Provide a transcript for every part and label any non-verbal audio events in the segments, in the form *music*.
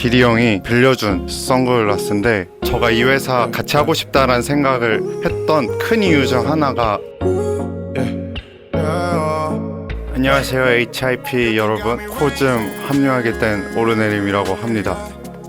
기리 형이 빌려준 선글라스인데 저가 이 회사 같이 하고 싶다라는 생각을 했던 큰 이유 중 하나가 안녕하세요 HIP 여러분. 코즘 합류하게 된 오르내림이라고 합니다.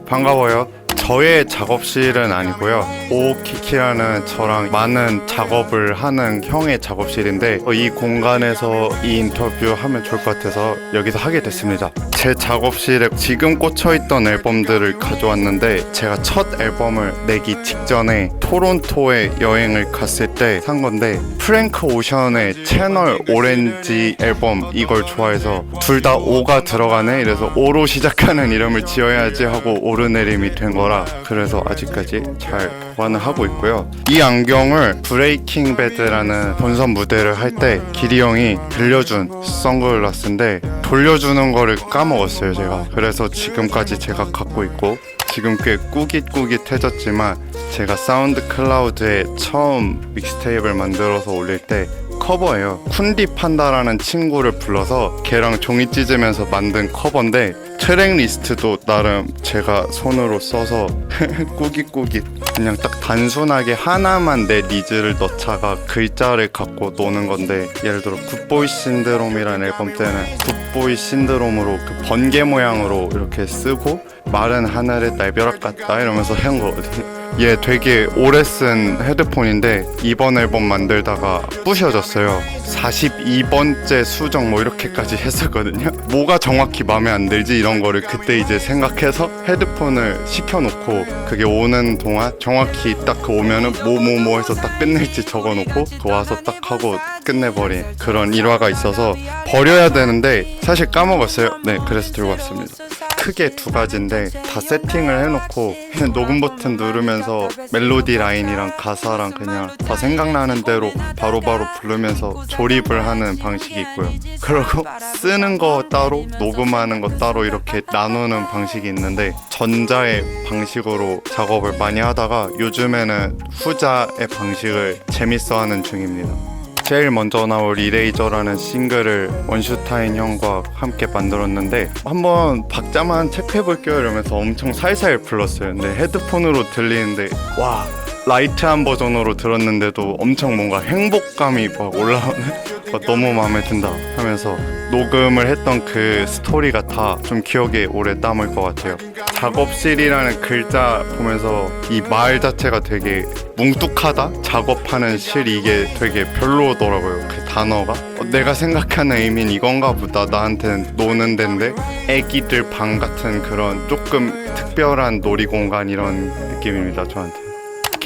반가워요. 저의 작업실은 아니고요. 오키키라는 저랑 많은 작업을 하는 형의 작업실인데 이 공간에서 이 인터뷰 하면 좋을 것 같아서 여기서 하게 됐습니다 제 작업실에 지금 꽂혀있던 앨범들을 가져왔는데 제가 첫 앨범을 내기 직전에 토론토에 여행을 갔을 때 산 건데 프랭크 오션의 채널 오렌지 앨범 이걸 좋아해서 둘 다 오가 들어가네? 이래서 오로 시작하는 이름을 지어야지 하고 오르내림이 된 거라 그래서 아직까지 잘 보관을 하고 있고요. 이 안경을 브레이킹 배드라는 본선 무대를 할때 기리 형이 빌려준 선글라스인데 돌려주는 거를 까먹었어요 제가. 그래서 지금까지 제가 갖고 있고 지금 꽤 꾸깃꾸깃해졌지만 제가 사운드 클라우드에 처음 믹스테이프를 만들어서 올릴 때 커버예요. 쿤디 판다라는 친구를 불러서 걔랑 종이 찢으면서 만든 커버인데 트랙 리스트도 나름 제가 손으로 써서 *laughs* 꾸깃꾸깃 그냥 딱 단순하게 하나만 내 니즈를 넣자가 글자를 갖고 노는 건데 예를 들어 굿보이 신드롬이라는 앨범 때는 굿보이 신드롬으로 그 번개 모양으로 이렇게 쓰고 마른 하늘에 날벼락 같다 이러면서 한 거거든요. *laughs* 얘 되게 오래 쓴 헤드폰인데 이번 앨범 만들다가 부셔졌어요. 42번째 수정 뭐 이렇게까지 *laughs* 했었거든요. 뭐가 정확히 마음에 안 들지 이런 거를 그때 이제 생각해서 헤드폰을 시켜놓고 그게 오는 동안 정확히 딱 그 오면은 뭐 뭐 뭐 해서 딱 끝낼지 적어놓고 그 와서 딱 하고 끝내버린 그런 일화가 있어서 버려야 되는데 사실 까먹었어요. 네, 그래서 들고 왔습니다. 크게 두 가지인데 다 세팅을 해놓고 녹음 버튼 누르면 서 멜로디 라인이랑 가사랑 그냥 다 생각나는 대로 바로바로 부르면서 조립을 하는 방식이 있고요. 그리고 쓰는 거 따로 녹음하는 거 따로 이렇게 나누는 방식이 있는데 전자의 방식으로 작업을 많이 하다가 요즘에는 후자의 방식을 재밌어 하는 중입니다. 제일 먼저 나올 이레이저라는 싱글을 원슈타인 형과 함께 만들었는데 한번 박자만 체크해볼게요 이러면서 엄청 살살 불렀어요. 근데 헤드폰으로 들리는데 와 라이트한 버전으로 들었는데도 엄청 뭔가 행복감이 막 올라오는 와, 너무 마음에 든다 하면서 녹음을 했던 그 스토리가 다 좀 기억에 오래 남을 것 같아요. 작업실이라는 글자 보면서 이 말 자체가 되게 뭉뚝하다? 작업하는 실 이게 되게 별로더라고요 그 단어가. 어, 내가 생각하는 의미는 이건가 보다. 나한테는 노는 데인데 애기들 방 같은 그런 조금 특별한 놀이공간 이런 느낌입니다 저한테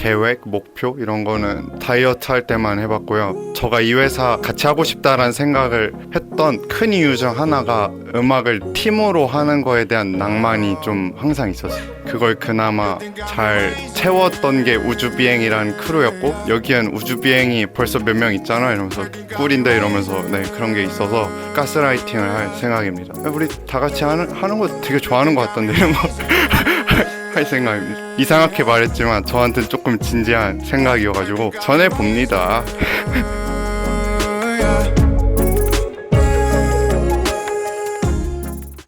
계획, 목표 이런 거는 다이어트 할 때만 해봤고요. 저가 이 회사 같이 하고 싶다라는 생각을 했던 큰 이유 중 하나가 음악을 팀으로 하는 거에 대한 낭만이 좀 항상 있었어요. 그걸 그나마 잘 채웠던 게 우주비행이라는 크루였고 여기엔 우주비행이 벌써 몇 명 있잖아 이러면서 꿀인데 이러면서 네 그런 게 있어서 가스라이팅을 할 생각입니다. 우리 다 같이 하는 하는 거 되게 좋아하는 것 같던데 이런 거. 할 생각입니다. 이상하게 말했지만 저한테 조금 진지한 생각이어가지고 전해 봅니다. *laughs*